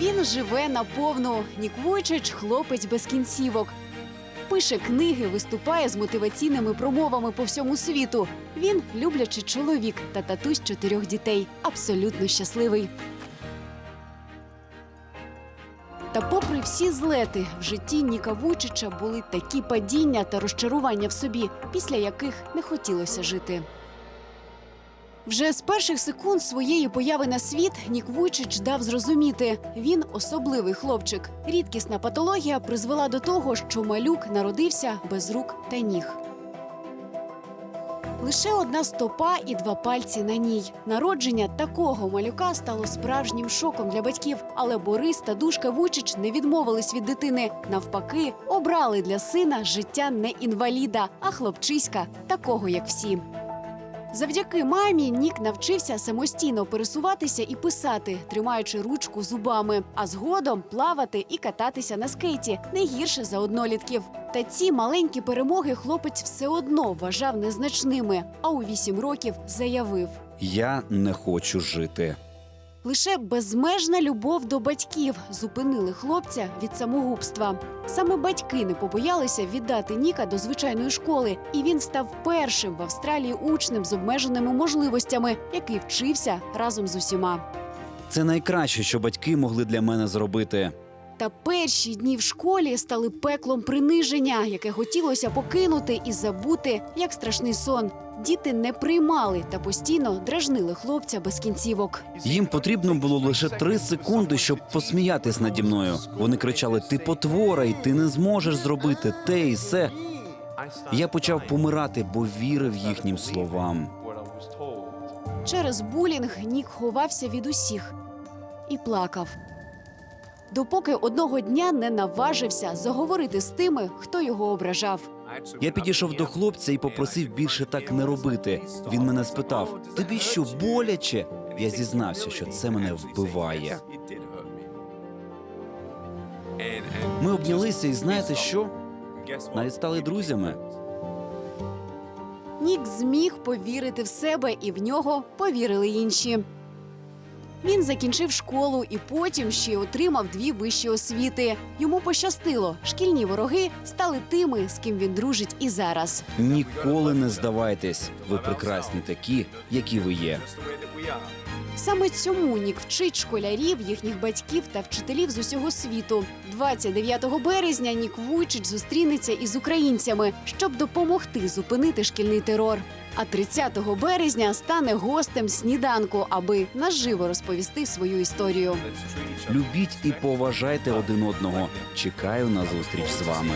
Він живе наповну. Нік хлопець без кінцівок. Пише книги, виступає з мотиваційними промовами по всьому світу. Він люблячий чоловік та татусь чотирьох дітей. Абсолютно щасливий. Та попри всі злети, в житті Ніка Вуйчича були такі падіння та розчарування в собі, після яких не хотілося жити. Вже з перших секунд своєї появи на світ Нік Вуйчич дав зрозуміти, він особливий хлопчик. Рідкісна патологія призвела до того, що малюк народився без рук та ніг. Лише одна стопа і два пальці на ній. Народження такого малюка стало справжнім шоком для батьків. Але Борис та Душка Вучич не відмовились від дитини. Навпаки, обрали для сина життя не інваліда, а хлопчиська, такого як всі. Завдяки мамі Нік навчився самостійно пересуватися і писати, тримаючи ручку зубами, а згодом плавати і кататися на скейті не гірше за однолітків. Та ці маленькі перемоги хлопець все одно вважав незначними. А у вісім років заявив: Я не хочу жити. Лише безмежна любов до батьків зупинили хлопця від самогубства. Саме батьки не побоялися віддати Ніка до звичайної школи, і він став першим в Австралії учнем з обмеженими можливостями, який вчився разом з усіма. Це найкраще, що батьки могли для мене зробити. Та перші дні в школі стали пеклом приниження, яке хотілося покинути і забути як страшний сон. Діти не приймали та постійно дражнили хлопця без кінцівок. Їм потрібно було лише три секунди, щоб посміятись наді мною. Вони кричали: Ти потвора, і ти не зможеш зробити те і се. Я почав помирати, бо вірив їхнім словам. Через булінг Нік ховався від усіх і плакав. Допоки одного дня не наважився заговорити з тими, хто його ображав. Я підійшов до хлопця і попросив більше так не робити. Він мене спитав: тобі що боляче? Я зізнався, що це мене вбиває. Ми обнялися, і знаєте що? Навіть стали друзями. Нік зміг повірити в себе, і в нього повірили інші. Він закінчив школу і потім ще отримав дві вищі освіти. Йому пощастило. Шкільні вороги стали тими, з ким він дружить і зараз. Ніколи не здавайтесь. Ви прекрасні такі, які ви є. Саме цьому Нік вчить школярів, їхніх батьків та вчителів з усього світу. 29 березня Нік Вуйчич зустрінеться із українцями, щоб допомогти зупинити шкільний терор. А 30 березня стане гостем сніданку, аби наживо розповісти свою історію. Любіть і поважайте один одного. Чекаю на зустріч з вами.